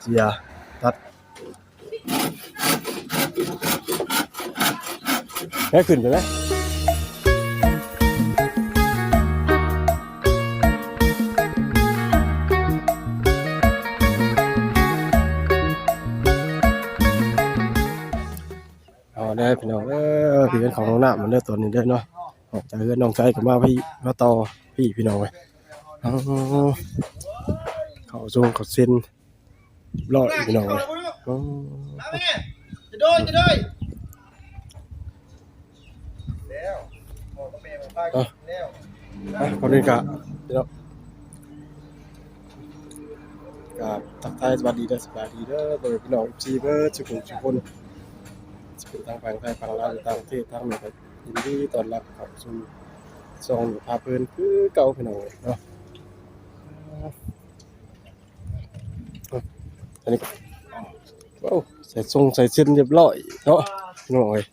เจียตัดแม่ขึ้นไปไหมเอาได้พี่น้องเออพี่เป็นของน้องหน้ามันเด้อตัวนี้เด้เนาะออกจากเฮือนน้องชายก็มาพี่มาต่อพี่พี่น้องไว้ยเขาส่งเขาเซ็น รอดพี่น้องไว้ยเอาจะโดยจะโดยแล้วพอก็แม่มาพากินแล้วอะคนนี้กะพี่น้องกับทักทายสวัสดีเด้อสวัสดีเด้อเบอร์พี่น้องจีเบอร์ทุกคนทุกคนจะเป็นทางฝั่งไทยฝั่งลาวหรือต่างประเทศทางไหนก็ยินดีต้อนรับเข้าสู่ซองหรือพาเพลินคือเก่าพี่น้องเอ้ยเนาะอะอั นนี้ก็โอ้ใส่ทรงใส่เส้นเรียบร้อยเนาะพี่น้องเอ้ย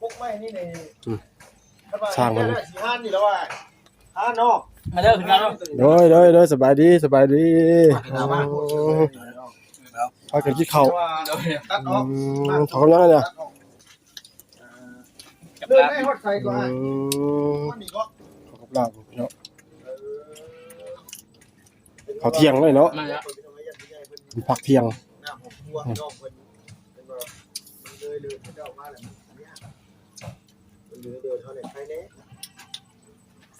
พวกไม้นี่ในอืมสร้างมันสี่ห้านี่แล้วว่าห้านอกมาเด้อพี่น้องโดยโดยโดยสบายดีสบายดีเอามาพากันกินข้าวตัดออือกมเขากำลังเนี่ยเดินให้ฮอดใส่ก็อืให้มมันนี่ก็เขากำลังเนาะเขาเที่ยงเลยเนาะ กเที่ยงหน้าผมกลัวน้องเพิ่นเป็นว่ามันเลยเลยเขาจะออกมาแล้วอันเนี้ยมันเลยเดินเท่าไหร่ใครเน่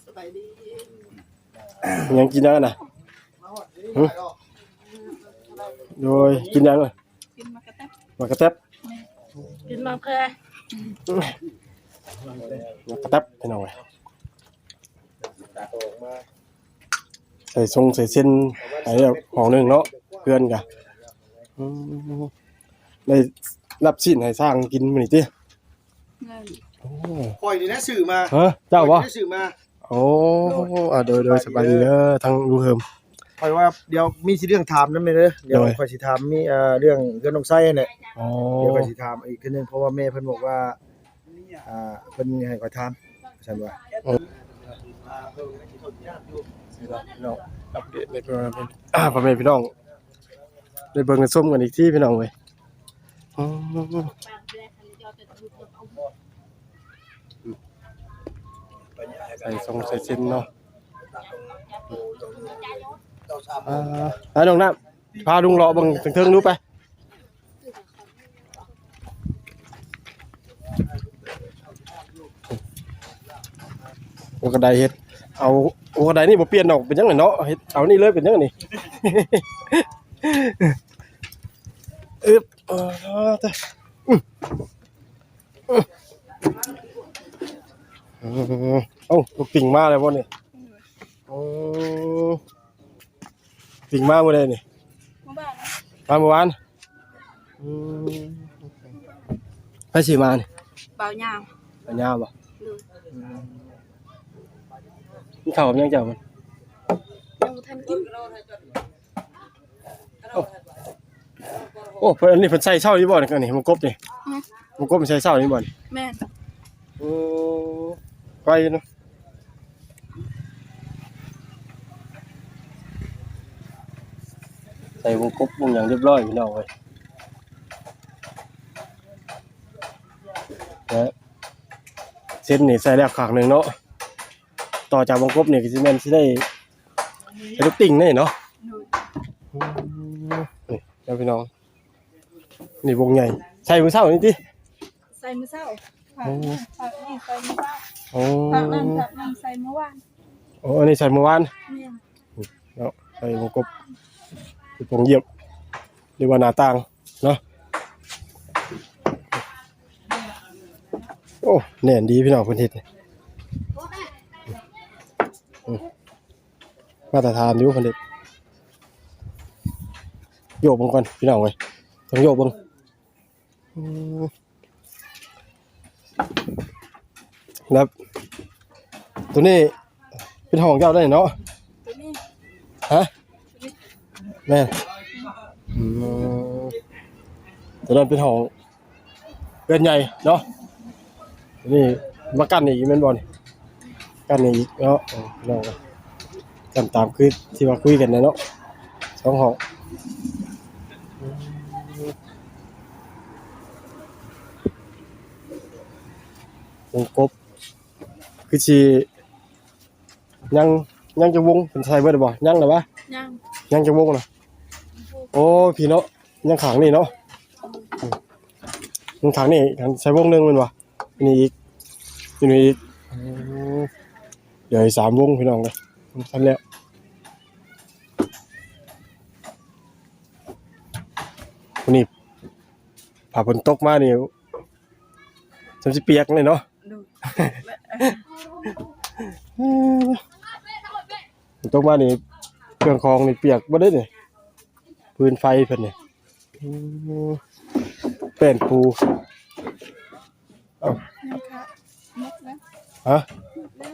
สบายดียังกินยังนะมาฮอดนี่ไปดอกโดยกินยังเลยกินมากระแตบมากระแทบกินมาเพื่อมากระแทบพี่น้องเว้ยตัดออกมาใส่ทรงใส่เส้นไอ้แบบของหนึ่งเนาะเพื่อนกันอืมได้รับชิ้นให้สร้างกินมื้อนี้ติเงินโอ้คอยนี่นะสื่อมาฮะเจ้าบ่ได้สื่อมาโอ้อะโดยโดยสบายดีเด้อทั้งลุงเฮิม คอยว่าเดี๋ยวมีสิเรื่องถามนั่นเลยเด้อเดี๋ยวโดย คอยสิถามมีเอ่อเรื่องเรื่องน้องไส้เนี่ยอ๋อเดี๋ยวคอยสิถามอีกทีหนึงเพราะว่าแม่เพิ่นบอกว่าอ่าเพิ่นให้คอยถามฉันว่าพี่น้องอัปเดตในประมาณเป็นอ่าพ่อแม่พี่น้อง ได้เบิ่งกันส้มกันอีกที่พี่น้องเว้ยใส่ทรงใส่เส้นเนาะอ่าแล้วน้องน้ำพาลุงเลาะเบิ่งเทิงๆดูไปโอกระไดเฮ็ด เอาโอกระไดนี่บ่เปลี่ยนดอกเป็นจังไดเนาะเฮ็ดเอานี่เลยเป็นจังไดนี่ อึบเออแต่อืมอืมอืมเอ้าลูกปิ่งมาแล้วบ่นี่โอ้ปิ่งมาบ่ได้นี่เมื่อวานมาเมื่อวานอืมไปสิมานี่เบายาวปัญญาบ่เลยมีข้าวกับหยังเจ้ามันยังบ่ทันกิน โอ้เพิ่นอันนี้เพิ่นใส่เช้านี่บ่นี่ก็นี่มันกบนี่มันกบมันใส่เช้านี่บ่นี่แม่นโอ้ไปเนาะใส่วงกบวงอย่างเรียบร้อยพี่น้องเว้ยนะเส้นนี่ใส่แล้วขางหนึ่งเนาะต่อจากวงกบนี่ก็สิแม่นสิได้ให้ลูกติ่งนี่เนาะหนูอืมนี่แล้วพี่น้อง นี่วงใหญ่ใส่มือเช้านี่ติใส่มื้อเช้าผัโอ้กผักนี่ใส่มื้อเช้าโอ้ผักนั่นผักนั่นใส่เมื่อวานโอ้อันนี้ใส่เมื่อวานแม่นเนาะใส่วงกบเป็นวงเยียบเรียกว่าหน้าต่างเนาะโอ้แน่นดีพี่น้องเพิ่นเฮ็ดนี่อืมมาตรฐานอยู่เพิ่นเฮ็ดโยกเบิ่งก่อนพี่น้องเว้ยต้องโยกเบิ่งอืม แล้วตัวนี้เป็นห้องเจ้าได้เนาะฮะแม่ตัวนั้นเป็นห้องเรือนใหญ่เนาะตัวนี้มากั้นอีกแม่นบ่นี่กั้นอีกเนาะเออเนากันตามคือที่ว่าคุยกันนะเนาะสองห้อง วงกบ คือสิยังยังจะวงเป็นไทยเบิดบ่ยังเหรอวะย่างยังจะวงน่ะโอ้พี่เนาะยังขังนี่เนาะอืมยังขังนี่ขังใส่วงหนึงแมันวะอันนี่อีกอันนี่อีกอืมเดี๋ยวอีกสามวงพี่น้องเลยทันแล้ววันนี้ผ่าฝนตกมานี่จำสิเปียกเลยเนาะดูฝน ตกมานี่เครื่องคองนี่เปียกบ่ได้นี่พื้นไฟเพิ่นนี่อืมเป็นปูยังค่ะหมดแล้วฮะหมดแล้ว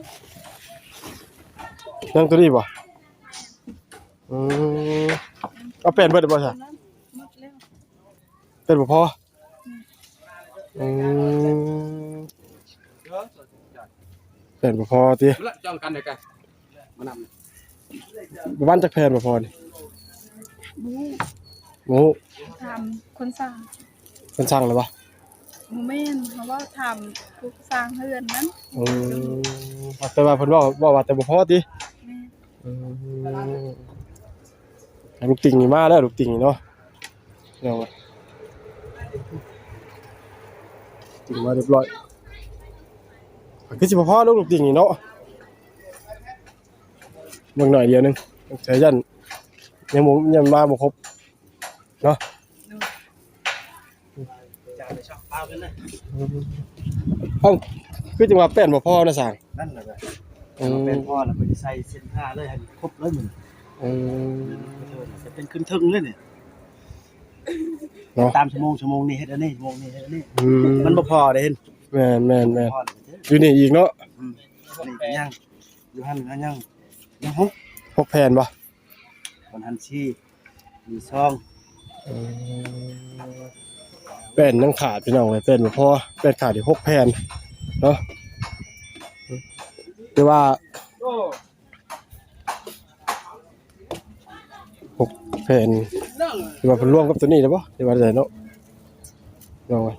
ยังตัวนี้บ่อืมเอาเป็นเบิดบ่ตอซะนนั้นหมดแล้วเป็นบ่พออืม เป็นบ่พอติละจ้องกันเดี๋ยวกันมานำบ่วันจักแผ่นบ่พอนี่บูโอ้ทำคนสร้างเพิ่นสั่งแล้วบ่โมเมนเพราะว่าทำทุกสร้างเฮือนนั้นอืมแต่ว่าเพิ่นเว้าเว้าว่าแต่บ่พอติแม่อืมลูกติ่งนี่มาแล้วลูกติ่งนี่เนาะเดี๋ยวติ่งมาเรียบร้อย คือสิบ่พอลูกลูกติ่งนี่เนาะเบิ่งหน่อยเดียวหนึงใช้ยันยังบ่ยังมาบ่ครบเนาะดูจานไปชอบเปล่ากันนะเอ้าคือจังว่าแป้นบ่พอนะสั่งนั่นแหละแบบอืมเป็นพ่อแล้วไปใส่เส้นผ้าเลยให้ครบเลยมึงอืมจะเป็นขึ้นทึงเลยเนี่ยเนาะตามชั่วโมงชั่วโมงนี้เฮ็ดอันนี้ชั่วโมงนี้เฮ็ดอันนี้อืมมันบ่พอเด้เห็นแม่นแม่นแม่นพ อเลยเด้ออยู่นี่อีกเนาะอืมนี่ก็ยังอยู่หันก็ยังยังหกหกแผ่นบ่คนหันชีมีซองเป็นยังขาดพี่น้องเลยเป็นบ่พอเป็นขาดที่หกแผ่นเนาะคือว่าหกแผ่นคือว่าเพิ่นร่วมกับตัวนี้ได้บ่ที่ว่าได้เนาะลองไว้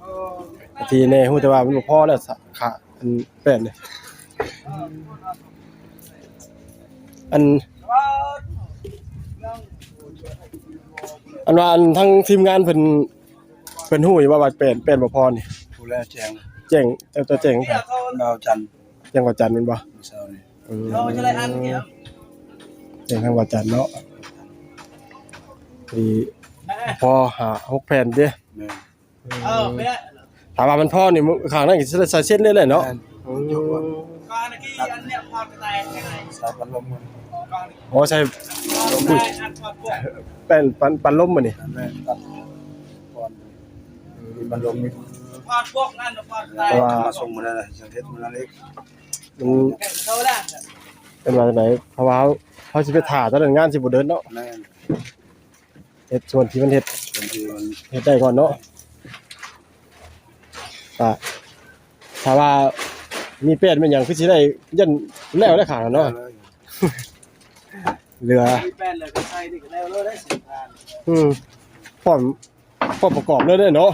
ทีแน่ฮู้แต่ว่ามันบ่พอแล้วสะขาด อันแป้นนี่อัน อันว่าอันทั้งทีมงานเพิ่นเพิ่นฮู้อยู่ว่าว่าเป็นเป็นบ่พอนี่ผู้แลแจงแจ้งแต่ตัวแจ้งไปดาวจันทร์แจ้งว่าจันทร์แม่นบ่เช้านี่อืมเราจะได้อันเกี่ยวแจ้งทางว่าจันทร์เนาะอีพอหาหกแผ่นเด้แม่น เออไม่ได้ ถามว่ามันพอนี่มื้อข้างนั้นก็สิได้ใส่เส้นเลยแหละเนาะแม่นอืมก่อนเมื่อกี้อันเนี้ยพอดกระแตกยังไงสายพัดลมมันก่อนอ๋อใส่พอดกระแตกอันพอดพวกแป้นปันปันลมมานี่แม่นตัดก่อนมีพัดลมมีพอดพวกนั่นพอดกระแตเพกราะว่ามาส่งมาได้เลยจังเฮ็ดมาเล็กมันแข่งเขาได้เป็นว่าจังไดเพราะว่าเขาเขาสิไปถ่าตอนนั้นงานสิบ่เดินเนาะแม่นเฮ็ดส่วนที่มันเฮ็ดบางทีมันเฮ็ดได้ก่อนเนาะ ก็ถ้าว่ามีเป็ดมันหยังคือสิได้ยันแล้วได้ขางเนาะเรือ มีแป้นเลยก็ใส่นี่ก็แล้วเลยได้สิบพันอืมพร้อมพร้อมประกอบเลยเด้อเนาะ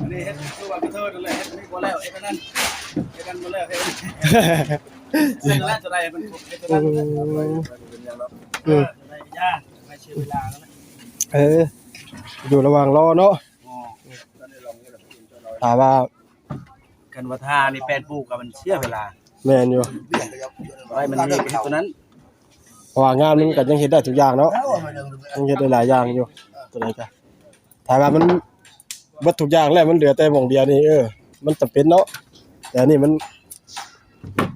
อันนี้เฮ็ดคือว่ากระเทิดเลยเฮ็ดนี่บ่แล้วเฮ็ดอันนั้นเฮ็ดกันบ่แล้วเฮ็ดเฮ็ดแล้วจะได้มันเฮ็ดอันนั้นอืมจะได้ยากไม่ใช่เวลาแล้วนะ เอออยู่ระหว่างรอเนาะอ๋อ ถามว่ากันว่าทานี่แป้นปลูกกับมันเสียเวลาแม่นอยู่ไว้มันมีไปตัวนั้นเพราะว่างานมันก็ยังเฮ็ดได้ทุกอย่างเนาะยังเฮ็ดได้หลายอย่างอยู่ตัวไหนจ้ะถามว่ามันเบิดทุกอย่างแล้วมันเหลือแต่หม่องเดียวนี่เออมันจำเป็นเนาะแต่อันนี่มัน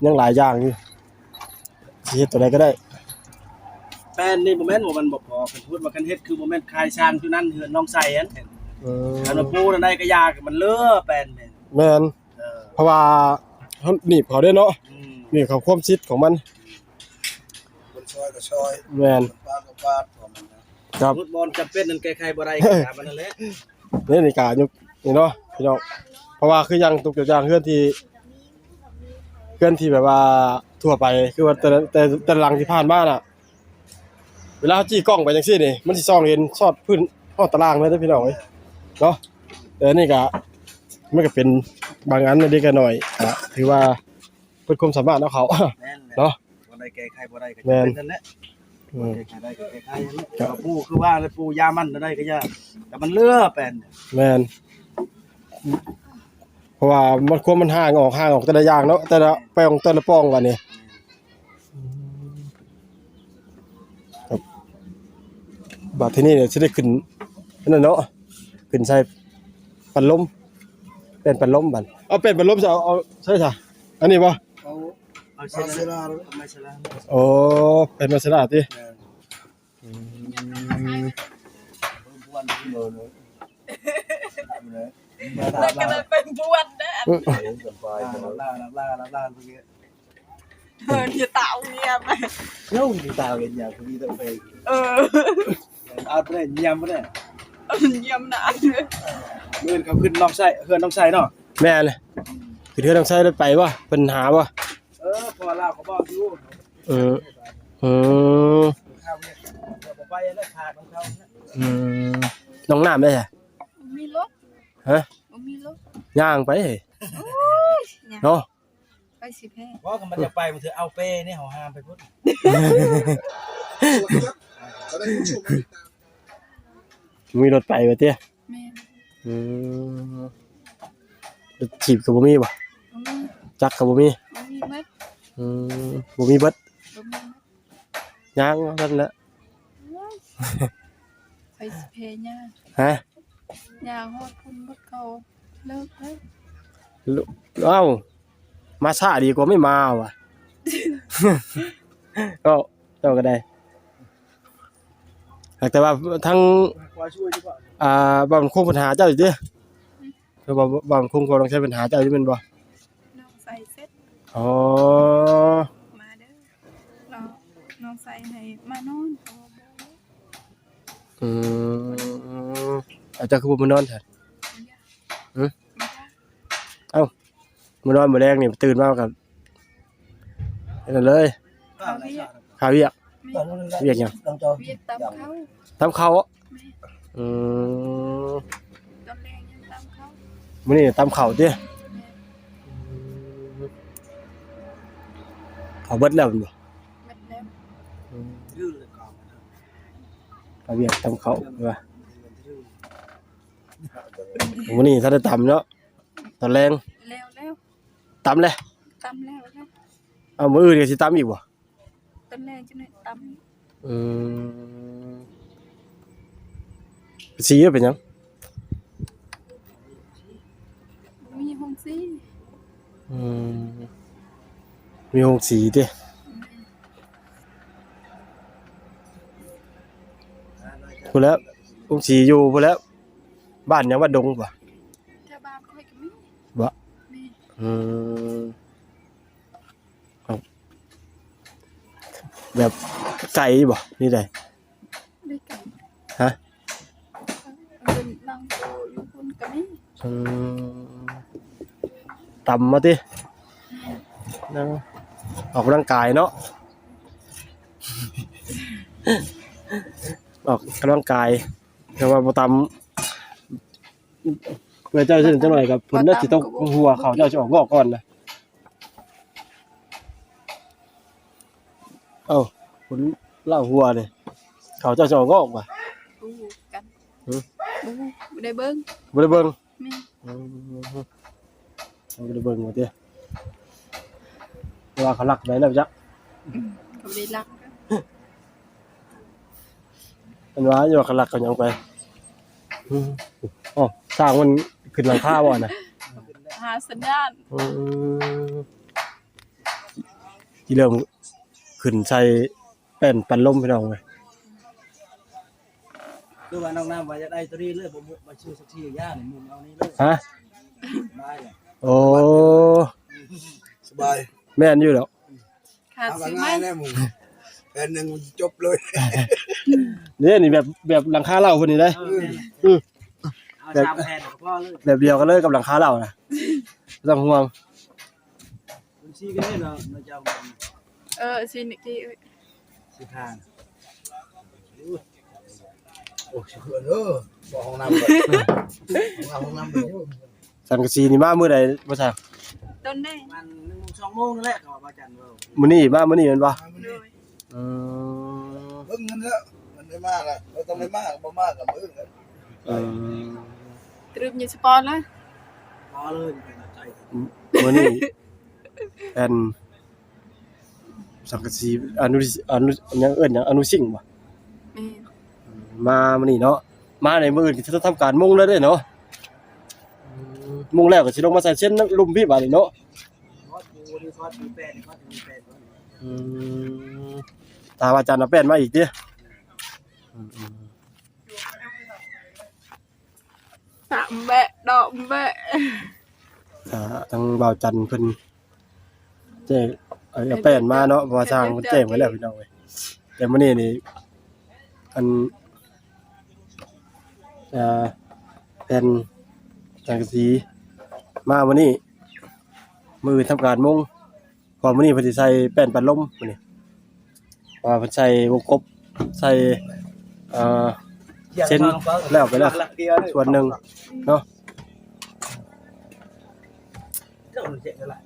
ยังหลายอย่างอยู่สิเฮ็ดตัวไหนก็ได้แป้นนี่โมเมนต์ว่ามันบ่พอเป็นพูดว่ากันเฮ็ดคือโมเมนต์คลายช้างที่นั่นเฮือนน้องใส่อัน เออคันว่าปูนั่นได้ก็ยากมันเลอะแป้นเนี่ยแม่นเออเพราะว่าเขาหนีบเขาได้เนาะอืมหนีบเขาความชิดของมันคนซอยก็ซอยแม่นปาก็ปาดของมันนะครับฟุตบอลจำเป็นนั่นแก้ไขบ่ได้ก็ตามมันนั่นแหละนี่นี่กายุกนี่เนาะพี่น้องเพราะว่าคือยังตุกอย่างเพื่อนที่เพื่อนที่แบบว่าทั่วไปคือว่าแต่ละแต่แต่หลังที่ผ่านมาน่ะ เวลาเขาจี้กล้องไปจังซี่นี่มันสิส่องเห็นชอดพื้นฮอดตารางเลยเด้อพี่น้องเอ้ย เนาะแต่อันนี่ก็มันก็เป็นบางอันเล็กๆน้อยๆก็ถือว่าเป็นความสามารถของเขาแม่นแหละเนาะบ่ได้แก้ไขบ่ได้ก็แม่นเป็นนั่นแหละอืมแก้ไขได้ก็แก้ไขนั่นแหละแต่ว่าปูคือว่าเลยปูยามันได้ก็ยากแต่มันเลือแปลนแม่นเพราะว่ามันควรมันห่างออกห่างออกแต่ละอย่างเนาะแต่ละแปลงแต่ละป้องกันนี่ครับบาดที่นี่เนี่ยสิได้ขึ้นนั่นเนาะ ขึ้นใส่ปันลมเป็นปันลมบัดเอาเป็นปันลมจะเอาเอาใช่จ้ะอันนี้บ่เอาเอาเสร็จแล้วเอาไม่เสร็จแล้วโอ้เป็นมาสลาดติแม่นอืมเพิ่มพวนที่เลยเลยเลยแล้วก็เลยเป็นบวชนะลาลาลาลาลาเมื่อกี้เออที่เต่าเนี่ยไปเย้ามีตาเห็นอย่างคุณนี่ต้องไปเออเอาไปได้ยำไปได้เยี่ยมนะเมื่อเขาขึ้นน้องไส้เพื่อนน้องไส้เนาะแม่เลยคือเทื่อต้องใช้ได้ไปบ่เพิ่นหาบ่เออพอลาวเขาบอกอยู่เอออืมข้าวเนี่ยพอไปแล้วขาดของเขาเนี่ยอืมน้องน้ำได้จ้ะมีรถฮะมีรถย่างไปเฮ้ยเนาะไปสิแพ้เพราะมันจะไปมันถือเอาเป้เนี่ยเขาห้ามไปพุ่น มีรถไปบ่เตี้ยแม่อืมรถถีบก็บ่มีบ่บ่มีจักรก็บ่มีบ่มีมัดอืมบ่มีเบิดบ่มีมัดย่างนั่นแหละไปสิแพ้ย่าฮะย่าฮอดพุ่นบ่เก่าเลิกแล้วลุเอ้ามาช้าดีกว่าไม่มาว่ะ ก็เจ้าก็ได้ แต่ว่าทั้งคอยช่วยดีกว่าอ่าบางคงปัญหาเจ้าอยู่เด้อคือว่าบางคงก็ต้องใช้ปัญหาเจ้าอยู่แม่นบ่น้องใส่เสร็จอ๋อมาเด้อเราน้องใส่ให้มานอนเอาบ่อืมอาจจะคือบ่มานอนแท้ย่าหือย่ามื้อนอนมื้อแรกนี่ตื่นมากับนั่นเลยข้าวเวียก เวียกหยังต้องจอเวียดตามเขาทำข้าวแม่อืมตอนแรกยังตามเขามื้อนี้ตำข้าวติแม่ข้าวเบิดแล้วแม่นบ่เม็ดแล้วยืดเลยก่อนข้าวเวียกตำข้าวว่ามื้อนี้ถ้าได้ตำเนาะตอนแรงแล้วแล้วตำเลยตำแล้วแล้วเอามื้ออื่นก็สิตำอีกบ่ ตอนแรกจะได้ตอืมสีเป็นหยังำมีห้องซีอืมมีหงสีดิพูดแล้วหงสีอยู่พูดแล้ว บ้านยังว่าดงป่ะแถวบ้านค่อยก็มีบ่แม่อืมเอา แบบไก่บ่นี่ได้ได้กันฮะเป็นนางโตอยู่คนก็มีอืมต่ำมาตินั่งออกกำลังกายเนาะ ออกกำลังกายแต่ว่าบ่ตำเพื่อเจ้าสิจังหน่อยกับผลน่าสิต้องหัวเขาเจ้าจะออกงอกก่อนนะ เอ้าผลเล่าหัวเลยเขาเจ้าจะออกงอกว่ะดูกันหือดูบ่ได้เบิ่งบ่ได้เบิ่งแม่อืมบ่ได้เบิ่งว่าติว่าเขารักไหนแล้วจ๊ะก็บ่ได้รักมันว่าอยู่ว่าเขารักกันยังไปอืมอ๋อสร้างมันขึ้นหลังคาบ่น่ะหาสัญญาณอืมที่เริ่ม ขึ้นใส่แป้นปันลมพี่น้องเว้ยคือว่าน้องน้ำว่าจะได้ตัวนี้เลยผมมาชื่อสักทีย่าหนึ่งมุมเอานี้เลยฮะได้เลยโอ้สบายแม่นอยู่แล้วขาดทำซื้อไหมง่ายแน่มึงแผ่นหนึ่งมันจบเลยเนี่ยนี่แบบแบบหลังคาเหล่าคนนี้เลยเอออืมเอาชามแผ่นกับพ่อเลยแบบเดียวกันเลยกับหลังคาเหล่านะไม่ต้องห่วงบัญชีกันเลยเนาะเราจะเอา เงินเออสินิกกี้เอ้ยสิทานโอ้เชื่อเด้อบอกห้องน้ำก่อนห้องน้ำห้องน้ำเดี๋ยวสังกะสีนี่มามื้อใดบ่ทราบต้นได้มันหนึ่งสองโมงนั่นแหละก็ว่าจันว่ามื้อนี้มามื้อนี้แม่นบ่โดยอืมเบิ่งเงินแล้วมันไม่มากอะเราต้องไม่มากบ่มากกับมือกันอืมตรึมอยู่สปอนเลยพอเลยเป็นใจมื้อนี้เป็น สังกะสีอนุสิอนุหยังเอิ้นหยังอนุสิ่งบ่แม่มามื้อนี้เนาะมาในมื้ออื่นก็จะทำการมุงแล้วเด้เนาะอืมมุงแล้วก็สิลงมาใส่เส้นลุมพี่บาดนี้เนาะทอดปูนี่ทอดมีแป้งทอดมีแป้งอืมตาว่าจันเอาแป้นมาอีกติอืมสามแบะดอกแบะ ๆอ่าทางบ่าวจันเพิ่นแจ้ง เอาเอาแป้นมาเนาะเพราะว่างเพิ่นแจ้งไว้แล้วพี่น้องเว้ยแต่มื้อนี้นี่อันอ่าเป็นสังกะสีมามื้อนี้มือทำการมุงพอมื้อนี้เพิ่นสิใส่แป้นปัดลมมื้อนี้ว่าเพิ่นใส่วงกบใส่อ่าเช่นแล้วไปแล้ว ส่วนหนึ่งเนาะเจ้าเจ๊กันละ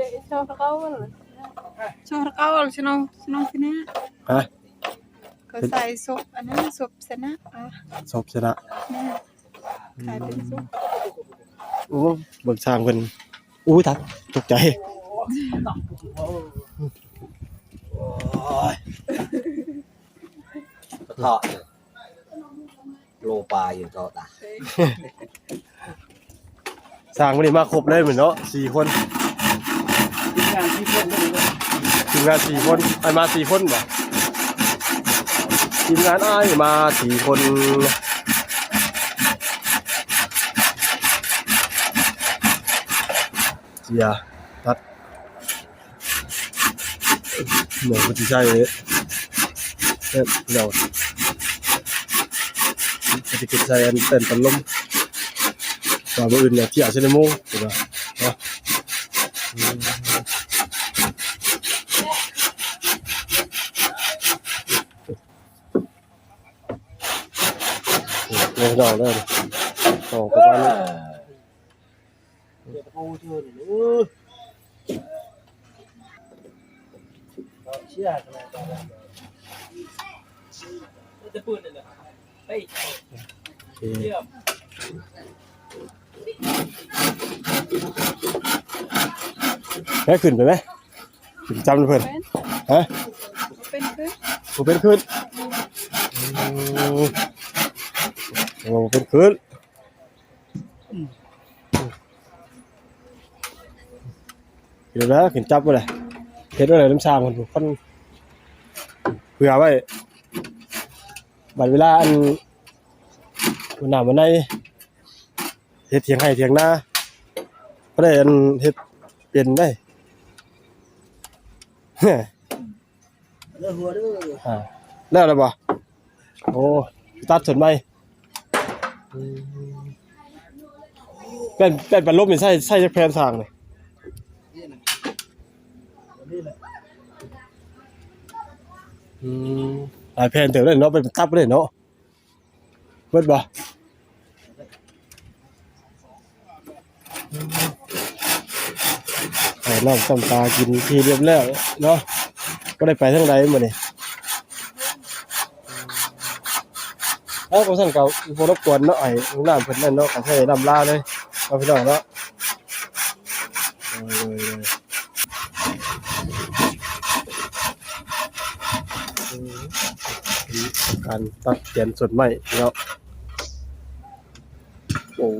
นะเจ๊ชอบเขาเลยชอบเขาเลยชนองชนองสินะฮะก็ใส่ซุปอันนั้นซุปสนะอะศพชนะแม่ขายเป็นซุปโอ้เบิกทางเพิ่นอู้ทักตกใจเถาะโลปลาอยู่เถาะตาสร้างมื้อนี้มาครบเลยเหมือนเนาะสี่คน งานที่เพื่อนก็มีด้ยทีมงานสี่คนไอ้มาสี่คนบ่ทีมงานไอ้มาสี่คนเจียตัดเหมือนคนที่ใช่เลยเอ๊ะเดี๋ยวปฏิกิริยาอันเป็นปันลมว่าบ่อื่นเนี่ยที่อาจจะได้โมงถูกป่ะเนาะ เดี๋ยวเราได้สองประมาณนี้เดี๋ยวปูเชื่อหนูเชื่อกันแล้วจะพูดเลยเหรอเฮ้ยโอเคเชื่อแม่ขึ้นไปไหมขึ้นจำเพื่อนเป็นฮะเป็นคือผมเป็นขึ้น โอ้เป็นขึ้นเดี๋ยวนะขึ้นจับไว้เลยเฮ็ดไว้เลยน้ำชามคนคนเผื่อไว้บัดเวลาอันวันหนาวันในเฮ็ดเถียงให้เถียงหน้าก็ได้อันเฮ็ดเป็นได้เลิกหัวด้วยอ่าแล้วอะไรบ่โอ้ตัดสนไหม เป็นเป็นปันลมนี่ใช่ใช่จักแพนทางเลยนี่แหละอืมหลายแพนเติมเลยเนาะเป็นตับเลยเนาะเบิดบ่ไอ้น้องต้มตากินทีเรียบแล้วเนาะก็ได้ไปทางใดมื้อนี้ เอ้าก็สั่นเก่าบ่รบกวนเนาะไอ้น้ำเพิ่นนั่นเนาะก็ใช้น้ำลาเลยเอาพี่น้องเนาะการตัดเขียนส่วนไม้เนาะโอ้ย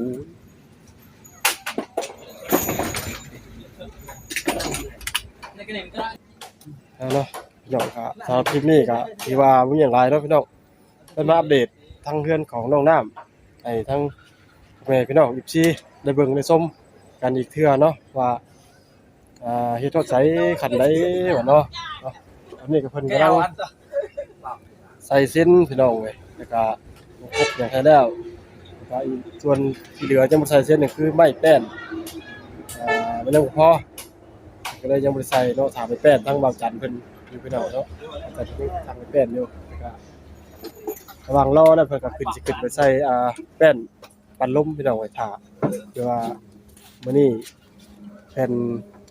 นกระเนาเนาะพี่น้องครับสำหรับคลิปนี้ก็ที่ว่ามีอย่างไรเนาะพี่น้องเป็นมาอัปเดต ทั้งเพื่อนของน้องน้ำไอ้ทั้งแม่พี่น้องอีซีได้เบิ่งได้ส้มกันอีกเทื่อเนาะว่าอ่าเฮ็ดทอดใสขันได้บ่เนาะเนาะอันนี้ก็เพิ่นกำลังวใส่เส้นพี่น้องเว้ยแล้วก็ครบอย่างไทยแล้วแล้วก็อีกส่วนที่เหลือยังบ่ใส่เส้นนี่คือไม้แป้นอ่าไม่ต้องพอก็เลยยังบ่ได้ใส่เนาะถามไปแป้นทั้งบางจันเพิ่นอยู่พี่น้องเนาะแต่ที่ทางไปเป็นอยู่แล้วก็ ระหว่างรอนะเพิ่นก็ขึ้นสิขึ้นไปใส่อ่าแป้นปันลมพี่น้องไว้ท่าเดี๋ยวว่ามื้อนี้แผ่น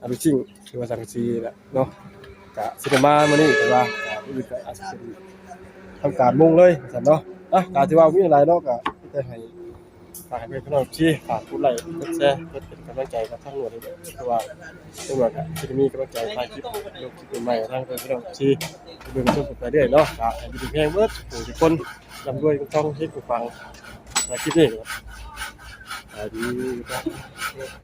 อลูชิ่งคือว่าสังซีแหละเนาะกะสิได้มามื้อนี้แต่ว่าอื่นก็อาจสิเป็นทำการมุ่งเลยซั่นเนาะอะการที่ว่ามีหลายเนาะก็จะให้ ฝากให้พี่น้องที่ฝากผู้ไลค์กดแชร์กดเป็นกำลังใจกับทั้งหน่วยด้วยเพราะว่าตำรวจก็สิได้มีกำลังใจถ่ายคลิปลงคลิปใหม่ทั้งพี่น้องที่เบิ่งชมกันไปเรื่อยเนาะก็ให้มีแพงเบิดทุกคนลำด้วยต้องเฮ็ดผู้ฟังในคลิปนี้ก็สวัสดีครับ